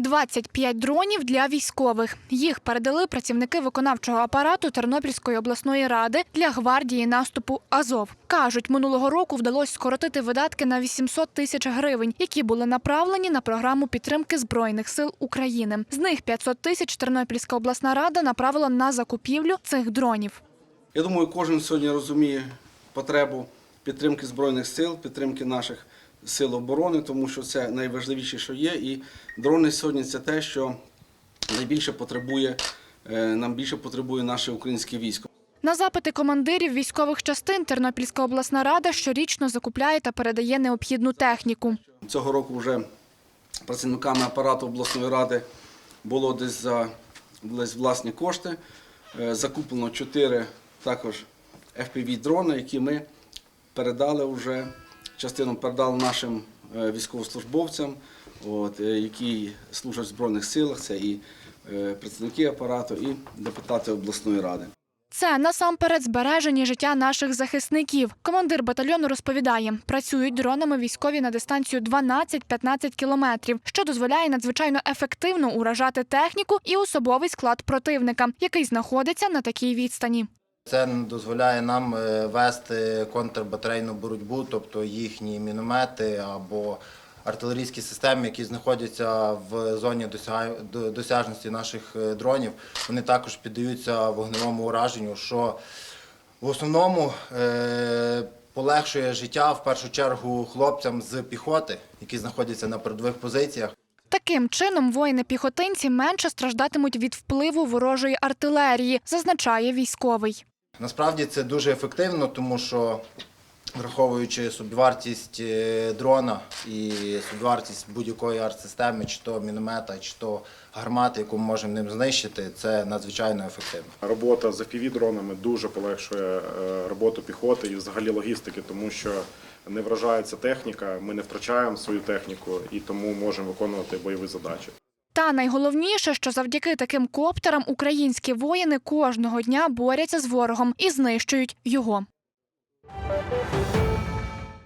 25 дронів для військових. Їх передали працівники виконавчого апарату Тернопільської обласної ради для гвардії наступу Азов. Кажуть, минулого року вдалося скоротити видатки на 800 тисяч гривень, які були направлені на програму підтримки збройних сил України. З них 500 тисяч Тернопільська обласна рада направила на закупівлю цих дронів. Я думаю, кожен сьогодні розуміє потребу підтримки Збройних сил, підтримки наших сил оборони, тому що це найважливіше, що є. І дрони сьогодні це те, що найбільше потребує, е, нам більше потребує наше українське військо. На запити командирів військових частин Тернопільська обласна рада щорічно закупляє та передає необхідну техніку. Цього року вже працівниками апарату обласної ради було десь за десь власні кошти. Е, Закуплено чотири також FPV-дрони, які ми передали вже, частину передали нашим е, військовослужбовцям, от, е, які служать в Збройних силах. Це і е, працівники апарату, і депутати обласної ради. Це насамперед збереження життя наших захисників. Командир батальйону розповідає, працюють дронами військові на дистанцію 12-15 кілометрів, що дозволяє надзвичайно ефективно уражати техніку і особовий склад противника, який знаходиться на такій відстані. Це дозволяє нам е, вести контрбатарейну боротьбу, тобто їхні міномети або артилерійські системи, які знаходяться в зоні досяжності наших е, дронів, вони також піддаються вогневому ураженню, що в основному е, полегшує життя в першу чергу хлопцям з піхоти, які знаходяться на передових позиціях. Таким чином, воїни-піхотинці менше страждатимуть від впливу ворожої артилерії, зазначає військовий. Насправді це дуже ефективно, тому що враховуючи собівартість е, дрона і собівартість будь-якої артсистеми, чи то міномета, чи то гармати, яку ми можемо ним знищити, це надзвичайно ефективно. Робота з FPV-дронами дуже полегшує е, роботу піхоти і взагалі логістики, тому що не вражається техніка, ми не втрачаємо свою техніку і тому можемо виконувати бойові задачі. Та найголовніше, що завдяки таким коптерам українські воїни кожного дня борються з ворогом і знищують його.